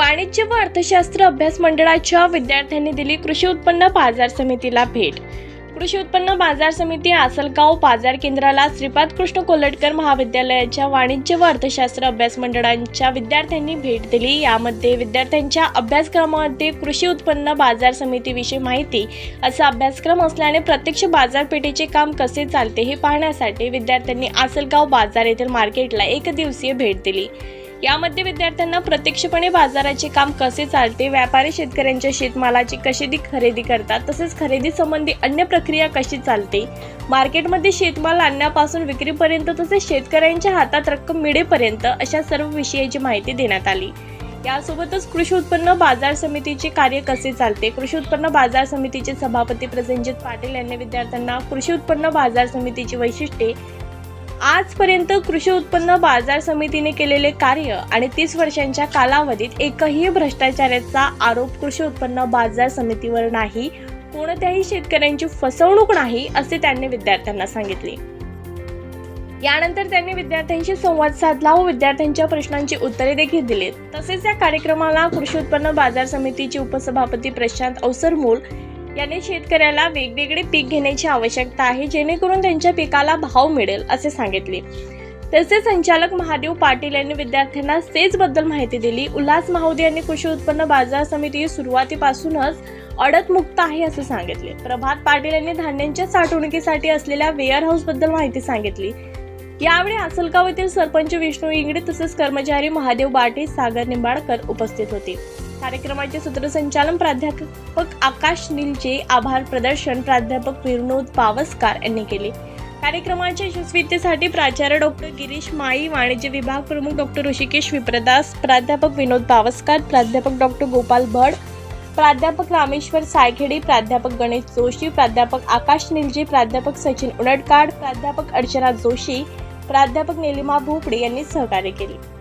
वाणिज्य व अर्थशास्त्र अभ्यास मंडळाच्या विद्यार्थ्यांनी दिली कृषी उत्पन्न बाजार समितीला भेट. कृषी उत्पन्न बाजार समिती आसलगाव बाजार केंद्राला श्रीपाद कृष्ण कोल्हटकर महाविद्यालयाच्या वाणिज्य व अर्थशास्त्र अभ्यास मंडळांच्या विद्यार्थ्यांनी भेट दिली. यामध्ये विद्यार्थ्यांच्या अभ्यासक्रमामध्ये कृषी उत्पन्न बाजार समितीविषयी माहिती असा अभ्यासक्रम असल्याने प्रत्यक्ष बाजारपेठेचे काम कसे चालते हे पाहण्यासाठी विद्यार्थ्यांनी आसलगाव बाजार येथील मार्केटला एक दिवसीय भेट दिली. यामध्ये विद्यार्थ्यांना प्रत्यक्षपणे बाजाराचे काम कसे चालते व्यापारी शेतकऱ्यांच्या शेतमालाची कशी दी खरेदी करतात तसेच खरेदी संबंधी अन्य प्रक्रिया कशी चालते मार्केटमध्ये शेतमाल आणण्यापासून विक्रीपर्यंत तसेच शेतकऱ्यांच्या हातात रक्कम मिळेपर्यंत अशा सर्व विषयाची माहिती देण्यात आली. यासोबतच कृषी उत्पन्न बाजार समितीचे कार्य कसे चालते कृषी उत्पन्न बाजार समितीचे सभापती प्रसंजित पाटील यांनी विद्यार्थ्यांना कृषी उत्पन्न बाजार समितीची वैशिष्ट्ये आजपर्यंत कृषी उत्पन्न बाजार समितीने केलेले कार्य आणि तीस वर्षांच्या कालावधीत एकही भ्रष्टाचाराचा आरोप कृषी उत्पन्न बाजार समितीवर नाही कोणत्याही शेतकऱ्यांची फसवणूक नाही असे त्यांनी विद्यार्थ्यांना सांगितले. यानंतर त्यांनी विद्यार्थ्यांशी संवाद साधला व विद्यार्थ्यांच्या प्रश्नांची उत्तरे देखील दिलीत. तसेच या कार्यक्रमाला कृषी उत्पन्न बाजार समितीचे उपसभापती प्रशांत अवसरमूल याने शेतकऱ्याला वेगवेगळे पीक घेण्याची आवश्यकता आहे जेणेकरून त्यांच्या पिकाला भाव मिळेल असे सांगितले. तसे संचालक महादेव पाटील यांनी विद्यार्थ्यांना सेजबद्दल माहिती दिली. उल्हास महावदे यांनी कृषी उत्पन्न बाजार समिती सुरुवातीपासूनच अडत मुक्त आहे असे सांगितले. प्रभात पाटील यांनी धान्यांच्या साठवणुकीसाठी असलेल्या वेअर हाऊसबद्दल माहिती सांगितली. यावेळी आसलगाव येथील सरपंच विष्णू इंगडे तसेच कर्मचारी महादेव बाटे सागर निंबाळकर उपस्थित होते. कार्यक्रमाचे सूत्रसंचालन प्राध्यापक आकाश निलचे आभार प्रदर्शन प्राध्यापक विनोद पावसकार यांनी केले. कार्यक्रमाच्या यशस्वीतेसाठी प्राचार्य डॉक्टर गिरीश माई वाणिज्य विभाग प्रमुख डॉक्टर ऋषिकेश विप्रदास प्राध्यापक विनोद पावसकर प्राध्यापक डॉक्टर गोपाल भड प्राध्यापक रामेश्वर सायखेडे प्राध्यापक गणेश जोशी प्राध्यापक आकाश निलजे प्राध्यापक सचिन उनडकाड प्राध्यापक अर्चना जोशी प्राध्यापक निलिमा भोपडे यांनी सहकार्य केले.